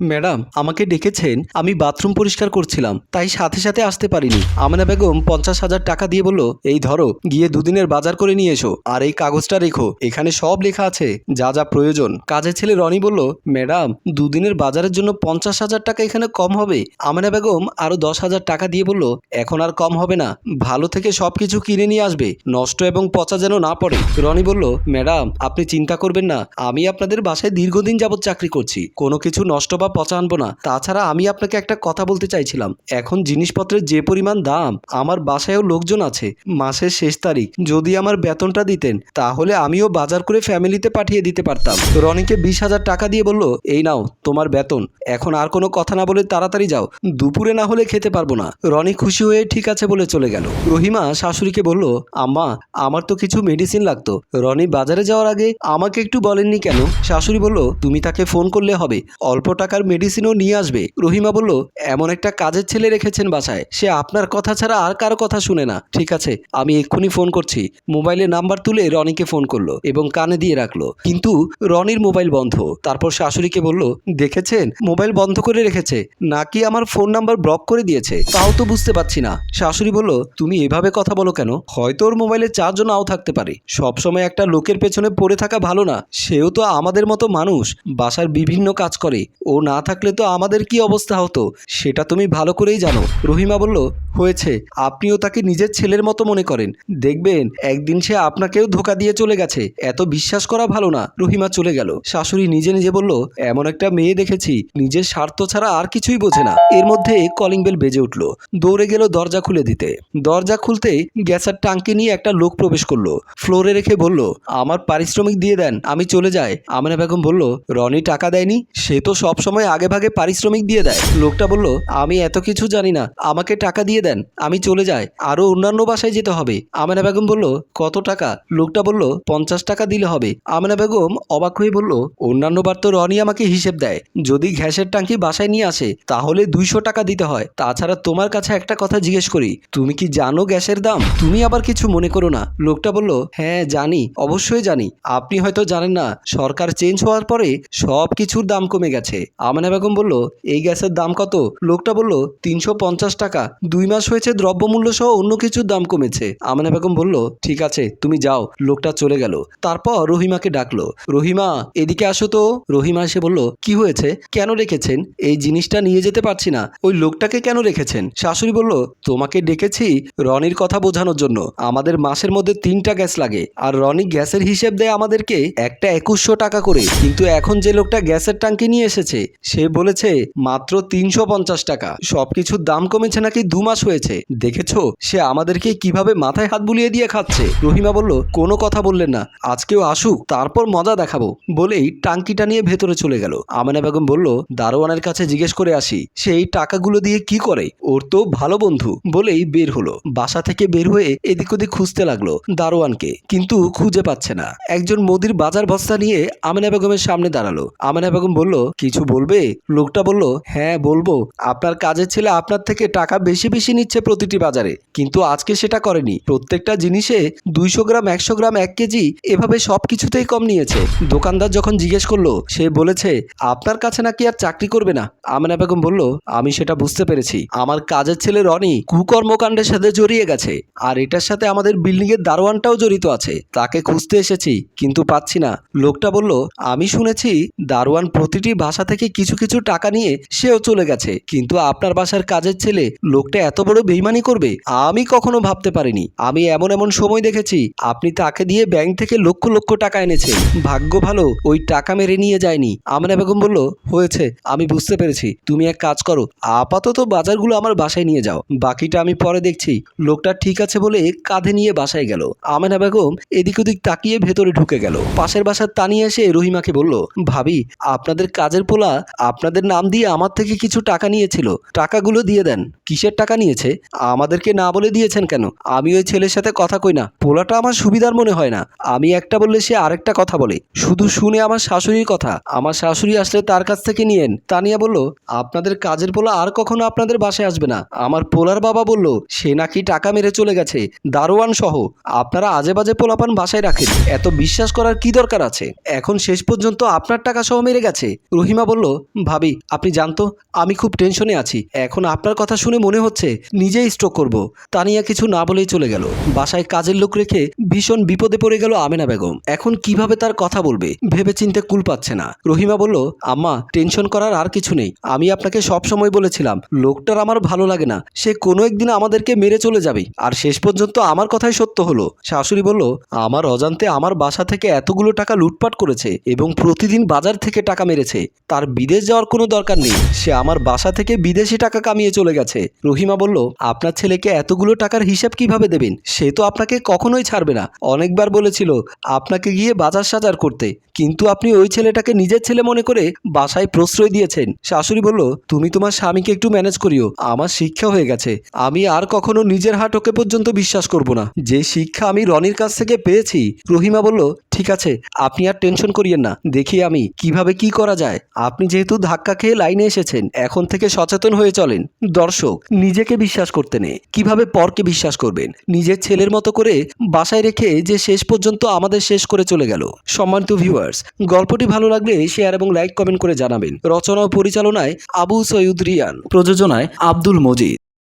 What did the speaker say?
Madam, আমাকে ডেকেছেন, আমি বাথরুম পরিষ্কার করছিলাম, তাই সাথে সাথে আসতে পারিনি। আমেনা বেগম পঞ্চাশ হাজার টাকা দিয়ে বলল, এই ধরো, গিয়ে দুদিনের বাজার করে নিয়ে এসো, আর এই কাগজটা রেখো, এখানে সব লেখা আছে, যা যা প্রয়োজন। কাজের ছেলে রনি বলল, ম্যাডাম, দুদিনের বাজারের জন্য পঞ্চাশ হাজার টাকা এখানে কম হবে। আমেনা বেগম আরও দশ হাজার টাকা দিয়ে বলল, এখন আর কম হবে না, ভালো থেকে সব কিছু কিনে নিয়ে আসবে, নষ্ট এবং পচা যেন না পড়ে। রনি বলল, ম্যাডাম, আপনি চিন্তা করবেন না, আমি আপনাদের বাসায় দীর্ঘদিন যাবৎ চাকরি করছি, কোনো কিছু নষ্ট বা পচা আনব না। তাছাড়া আমি আপনাকে একটা কথা বলতে চাইছিলাম। এখন জিনিসপত্রের যে পরিমাণ দাম, আমার বাসায়ও লোকজন আছে। মাসের শেষ তারিখ, যদি আমার বেতনটা দিতেন, তাহলে আমিও বাজার করে ফ্যামিলিতে পাঠিয়ে দিতে পারতাম। রনিকে বিশ হাজার টাকা দিয়ে বলল, এই নাও, তোমার বেতন। এখন আর কোনো কথা না বলে তাড়াতাড়ি যাও। দুপুরে না হলে খেতে পারব না। রনি খুশি হয়ে ঠিক আছে বলে চলে গেল। রহিমা শাশুড়িকে বলল, আম্মা, আমার তো কিছু মেডিসিন লাগতো। রনি বাজারে যাওয়ার আগে আমাকে একটু বলেননি কেন? শাশুড়ি বলল, তুমি তাকে ফোন করলে হবে। অল্প টাকার মেডিসিনও নিয়ে আসবে। রহিমা বলল, এমন একটা কাজের ছেলে রেখেছেন বাসায়। সে আপনার কথা ছাড়া আর কারও কথা শুনে না। ঠিক আছে, আমি এক্ষুনি ফোন করছি। মোবাইলে নাম্বার তুলে রনিকে ফোন করল এবং কানে দিয়ে রাখল। কিন্তু রনির মোবাইল বন্ধ। তারপর শাশুড়িকে বলল, দেখেছেন? মোবাইল বন্ধ করে রেখেছে। নাকি আমার ফোন নাম্বার ব্লক করে দিয়েছে? তাও তো বুঝতে পারছি না। শাশুড়ি বলল, তুমি এভাবে কথা বলো কেন? হয়তো ওর মোবাইলে চার্জও নাও থাকতে পারে। সবসময় একটা লোকের পেছনে পড়ে থাকা ভালো না। সেও তো আমাদের মতো মানুষ। বাসার বিভিন্ন কাজ করে। ও না থাকলে তো আমাদের কি অবস্থা হতো? সেটা তুমি ভালো করেই জানো। রহিমা বলল, হয়েছে। আপনিও তাকে নিজের ছেলের মতো মনে করেন। দেখবেন, একদিন সে আপনাকেও ধোকা দিয়ে চলে গেছে। এত বিশ্বাস করা ভালো না। রহিমা চলে গেল। শাশুড়ি নিজে নিজে বলল, এমন একটা মেয়ে দেখেছি। নিজের স্বার্থ ছাড়া আর কিছুই বোঝে না। এর মধ্যে কলিং বেল বেজে উঠল। দৌড়ে গেল দরজা খুলে দিতে। দরজা খুলতেই গ্যাসের টাঙ্কি নিয়ে একটা লোক প্রবেশ করল। ফ্লোরে রেখে বলল, আমার পারিশ্রমিক দিয়ে দেন, আমি চলে যাই। আমেনা বেগম বলল, রনি টাকা দেয়নি, সে তো সব সময় আগে ভাগে পারিশ্রমিক দিয়ে দেয়। লোকটা বলল, আমি এত কিছু জানি না, আমাকে টাকা দিয়ে দেন, আমি চলে যাই আরও অন্যান্য বাসায় যেতে হবে। আমেনা বেগম বলল, কত টাকা? লোকটা বলল, পঞ্চাশ টাকা দিলে হবে। আমেনা বেগম অবাক হয়ে বলল, অন্যান্য বার তো রনি আমাকে হিসেব দেয়, যদি গ্যাসের টাঙ্কি বাসায় নিয়ে আসে, তাহলে দুইশো টাকা দিতে হয়। তাছাড়া তোমার কাছে একটা কথা জিজ্ঞেস করি, তুমি কি জানো গ্যাসের দাম? তুমি আবার কিছু মনে করো না। লোকটা বলল হ্যাঁ জানি, অবশ্যই জানি। আপনি হয়তো জানেন না, সরকার চেঞ্জ হওয়ার পরে সব কিছুর দাম কমে গেছে। আমানা বেগম বলল, এই গ্যাসের দাম কত? লোকটা বলল, তিনশো পঞ্চাশ টাকা। দুই মাস হয়েছে দ্রব্যমূল্য সহ অন্য কিছুর দাম কমেছে। আমানা বেগম বলল, ঠিক আছে, তুমি যাও। লোকটা চলে গেল। তারপর রহিমাকে ডাকলো, রহিমা, এদিকে আসো তো। রহিমা এসে বলল, কি হয়েছে? কেন রেখেছেন? এই জিনিসটা নিয়ে যেতে পারছি না। ওই লোকটাকে কেন রেখেছেন? শাশুড়ি বলল, তোমাকে ডেকেছি রনির কথা বোঝানোর জন্য। আমাদের মাসের মধ্যে তিনটা গ্যাস লাগে। আর রনি গ্যাসের হিসেব দেয় আমাদেরকে একটা একুশশো টাকা করে। কিন্তু এখন যে লোকটা গ্যাসের টাঙ্কি নিয়ে এসেছে সে বলেছে, মাত্র তিনশো পঞ্চাশ টাকা। সবকিছুর দাম কমেছে নাকি দু মাস হয়েছে। দেখেছ? সে আমাদেরকে কীভাবে মাথায় হাত বুলিয়ে দিয়ে খাচ্ছে? রহিমা বলল, কোনো কথা বললেন না। আজকেও আসুক, তারপর মজা দেখাবো। বলেই টাঙ্কিটা নিয়ে ভেতরে চলে গেল। আমেনা বেগম বলল, দারোয়ানের কাছে জিজ্ঞেস করে আসি সেই টাকাগুলো দিয়ে কি করে? ওর তো ভালো বন্ধু। বলেই বের হলো। বাসা থেকে বের হয়ে এদিক ওদিক খুঁজতে লাগল দারোয়ানকে, কিন্তু খুঁজে পাচ্ছে না। একজন মোদির বাজার বস্তা নিয়ে আমেনা বেগমের সামনে দাঁড়াল। আমেনা বেগম বলল, কিছু বলবে? লোকটা বলল হ্যাঁ বলব। আপনার কাজের ছেলে আপনার থেকে টাকা বেশি বেশি নিচ্ছে প্রতিটি বাজারে। কিন্তু আজকে সেটা করেনি। প্রত্যেকটা জিনিসে দুইশো গ্রাম, একশো গ্রাম, এক কেজি, এভাবে সব কিছুতেই কম নিয়েছে। দোকানদার যখন জিজ্ঞেস করল, সে বলেছে, আপনার কাছে নাকি আর চাকরি করবে না? আমেনা বেগম বলল, আমি সেটা বুঝতে পেরেছি। আমার কাজের ছেলে রনি কুকর্মকাণ্ডের সাথে জড়িয়ে গেছে। আর এটার সাথে আমাদের বিল্ডিং এর দারোয়ানটাও জড়িত আছে। তাকে খুঁজতে এসেছি, কিন্তু পাচ্ছি না। লোকটা বলল, আমি শুনেছি দারোয়ান প্রতিটি ভাষা থেকে কিছু কিছু টাকা নিয়ে সেও চলে গেছে। কিন্তু আপনার বাসার কাজের ছেলে লোকটা এত বড় বেইমানি করবে, আমি কখনো ভাবতে পারিনি। আমি এমন এমন সময় দেখেছি, আপনি তাকে দিয়ে ব্যাংক থেকে লক্ষ লক্ষ টাকা এনেছে ভাগ্য ভালো, ওই টাকা মেরে নিয়ে যায়নি। আমনা বেগম বলল, হয়েছে, আমি বুঝতে পেরেছি। তুমি এক কাজ করো, আপাতত বাজারগুলো আমার বাসায় নিয়ে যাও। বাকিটা আমি পরে দেখছি। লোকটা ঠিক আছে বলে কাঁধে নিয়ে বাসায় গেল। আমেনা বেগম এদিক ওদিক তাকিয়ে ভেতরে ঢুকে গেল। পাশের বাসার তানিয়ে এসে রহিমাকে বলল, ভাবি, আপনাদের কাজের পোলা আপনাদের নাম দিয়ে আমার থেকে কিছু টাকা নিয়েছিল। টাকাগুলো দিয়ে দেন। কিসের টাকা নিয়েছে? আমাদেরকে না বলে দিয়েছেন কেন? আমি ওই ছেলের সাথে কথা কই না। পোলাটা আমার সুবিধার মনে হয় না। আমি একটা বললে সে আরেকটা কথা বলে। শুধু শুনে আমার শাশুড়ির কথা। আমার শাশুড়ি আসলে তার কাছ থেকে নিয়েন। তানিয়া বলল, আপনাদের কাজের পোলা আর কখনো আপনাদের বাসায় আসবে না। আমার পোলার বাবা বলল, সে নাকি টাকা মেরে চলে গেছে। দারোয়ান সহ। আপনারা আজে বাজে পোলাপান বাসায় রাখেন। এত বিশ্বাস করার কি দরকার আছে? এখন শেষ পর্যন্ত আপনার টাকা সহ মেরে গেছে। রহিমা বলল ভাবি, আপনি জানতো, আমি খুব টেনশনে আছি। এখন আপনার কথা শুনে মনে হচ্ছে, নিজেই স্ট্রোক করব। তানিয়া কিছু না বলেই চলে গেল। বাসায় কাজের লোক রেখে ভীষণ বিপদে পড়ে গেল আমেনা বেগম। এখন কীভাবে তার কথা বলবে ভেবে চিনতে কুল পাচ্ছে না। রহিমা বলল, আম্মা, টেনশন করার আর কিছু নেই। আমি আপনাকে সব সময় বলেছিলাম, লোকটার আমার ভালো লাগে না। সে কোনো একদিন আমাদেরকে মেরে চলে যাবে। আর শেষ পর্যন্ত আমার কথাই সত্য হলো। শাশুড়ি বলল, আমার অজান্তে আমার বাসা থেকে এতগুলো টাকা লুটপাট করেছে এবং প্রতিদিন বাজার থেকে টাকা মেরেছে। তার বিদেশ যাওয়ার কোনো দরকার নেই। সে আমার বাসা থেকে বিদেশি টাকা কামিয়ে চলে গেছে। রহিমা বলল, আপনার ছেলেকে এতগুলো টাকার হিসাব কীভাবে দেবেন? সে তো আপনাকে কখনোই ছাড়বে না। অনেকবার বলেছিল, আপনাকে গিয়ে বাজার সাজার করতে। কিন্তু আপনি ওই ছেলেটাকে নিজের ছেলে মনে করে বাসায় প্রশ্রয় দিয়েছেন। শাশুড়ি বলল, তুমি তোমার স্বামীকে একটু ম্যানেজ করিও। আমার শিক্ষা হয়ে গেছে। আমি আর কখনো নিজের হাটকে পর্যন্ত বিশ্বাস করব না। যে শিক্ষা আমি রনির কাছ থেকে পেয়েছি, রহিমা বলল ঠিক আছে, আপনি আর টেনশন করিয়েন না। দেখি আমি কীভাবে কি করা যায়। আপনি যেহেতু ধাক্কা খেয়ে লাইনে এসেছেন, এখন থেকে সচেতন হয়ে চলেন। দর্শক, নিজেকে বিশ্বাস করতে নেই। কীভাবে পরকে বিশ্বাস করবেন? নিজের ছেলের মতো করে বাসায় রেখে যে শেষ পর্যন্ত আমাদের শেষ করে চলে গেল। সম্মানিত ভিউয়ার্স গল্পটি ভালো লাগলে শেয়ার এবং লাইক কমেন্ট করে জানাবেন। রচনা ও পরিচালনায় আবু সৈয়দ রিয়ান। প্রযোজনায় আব্দুল মজিদ।